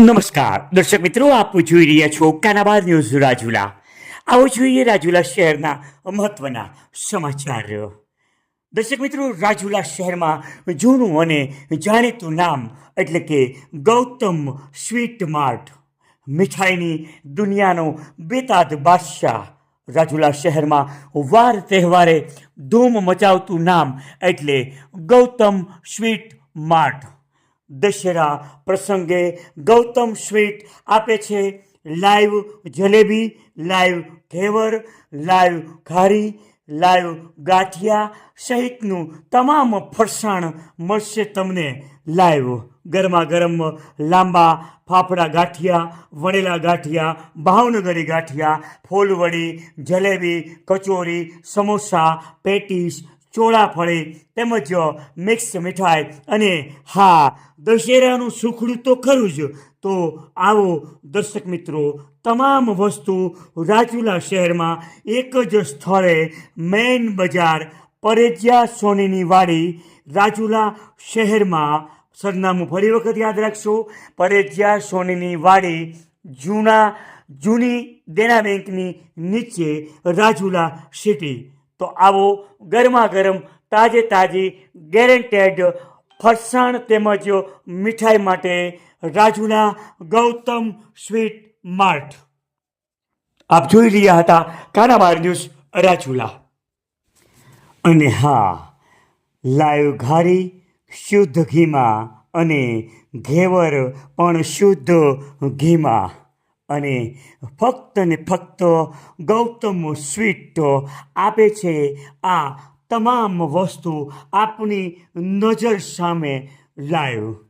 નમસ્કાર. દર્શક મિત્રો, આપ જોઈ રહ્યા છો કાનાબાદ ન્યૂઝ રાજુલા. આવો જોઈએ રાજુલા શહેરના મહત્વના સમાચાર. દર્શક મિત્રો, રાજુલા શહેરમાં જૂનું અને જાણીતું નામ એટલે કે ગૌતમ સ્વીટ માર્ટ. મીઠાઈની દુનિયાનો બેતાદ બાદશાહ રાજુલા શહેરમાં વાર તહેવારે ધૂમ મચાવતું નામ એટલે ગૌતમ સ્વીટ માર્ટ. દશેરા પ્રસંગે ગૌતમ સ્વીટ આપે છે લાઈવ જલેબી, લાઈવ ઘેવર, લાઈવ ઘારી, લાઈવ ગાંઠિયા સહિતનું તમામ ફરસાણ મળશે તમને લાઈવ. ગરમા ગરમ લાંબા ફાફડા ગાંઠિયા, વણેલા ગાંઠિયા, ભાવનગરી ગાંઠિયા, ફોલવડી, જલેબી, કચોરી, સમોસા, પેટીસ ચોળાફળી તેમજ મિક્સ મીઠાઈ અને હા, દશેરાનું સુખડું તો ખરું જ. તો આવો દર્શક મિત્રો, તમામ વસ્તુ રાજુલા શહેરમાં એક જ સ્થળે મેઇન બજાર પરેજિયા સોનીની વાડી રાજુલા શહેરમાં. સરનામું ફરી વખત યાદ રાખશો, પરેજિયા સોનીની વાડી જૂના, જૂની દેના બેંકની નીચે રાજુલા સિટી તો આવો ગરમા ગરમ તાજે તાજી ગેરંટેડ ફરસાણ તેમજ મીઠાઈ માટે રાજુના ગૌતમ સ્વીટ માર્ટ. આપ જોઈ રહ્યા હતા કાનાબાર ન્યૂઝ રાજુલા. અને હા, લાઈવ ઘારી, શુદ્ધ ઘીમાં અને ઘેવર પણ શુદ્ધ ઘીમાં. અને ફક્ત ને ફક્ત ગૌતમ સ્વીટ આપે છે આ તમામ વસ્તુ આપની નજર સામે લાઈવ